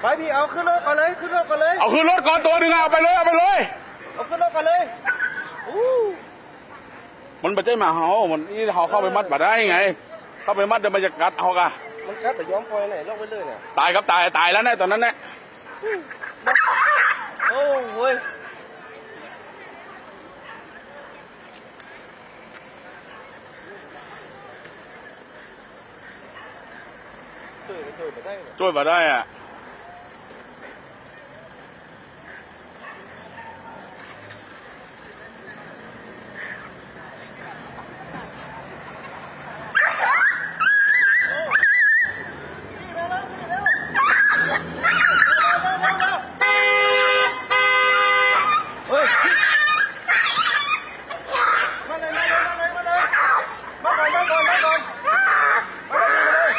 ไปพี่เอาขึ้นรถก่อนเลยขึ้นรถก่อนเลยเอาขึ้นรถก่อนตัวหนึ่งอะเอาไปเลยเอาไปเลยเอาขึ้นรถก่อนเลยอู้มันไม่ใช่หมาเห่ามันนี่เห่าเข้าไปมัดมาได้ไง เข้าไปมัดเดี๋ยวมันจะกัดเอากะมันกัดแต่ย้อมปล่อยไหนลงไปเลยเนี่ยตายครับตายตายแล้วแน่ตอนนั้นแน่โอ้เว้ยช่วยช่วยไปได้เนี่ยช่วยมาได้อะ เฮ้ยมาเลยมาเลยมาเลยมาเลยมาก่อนมาก่อนมาก่อนมาเลยมาเลย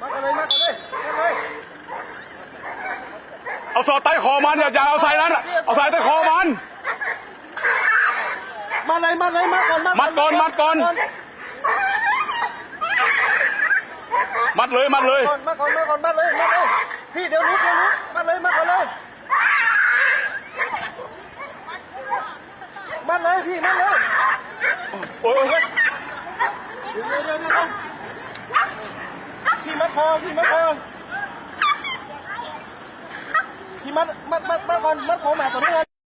มาก่อนเลยมาเลย เอาสอดใต้คอมันอย่าอย่าเอาใส่นั้นอะเอาใส่ใต้คอมัน มาเลยมาเลยมาก่อนมัดก่อนมัดก่อน มัดเลยมัดเลย ก่อนมาก่อนมาก่อนมาเลยมาเลยพี่เดี๋ยวรู้เดี๋ยวรู้มาเลยมาก่อนเลยมาเลยพี่มาเลยโอ้ยโอ้ยเดี๋ยวเดี๋ยวเดี๋ยวเดี๋ยวพี่มาคอพี่มาคอ ที่มัดมัดมัดมัดก่อนมัดของแม่ตัวนี้ก่อน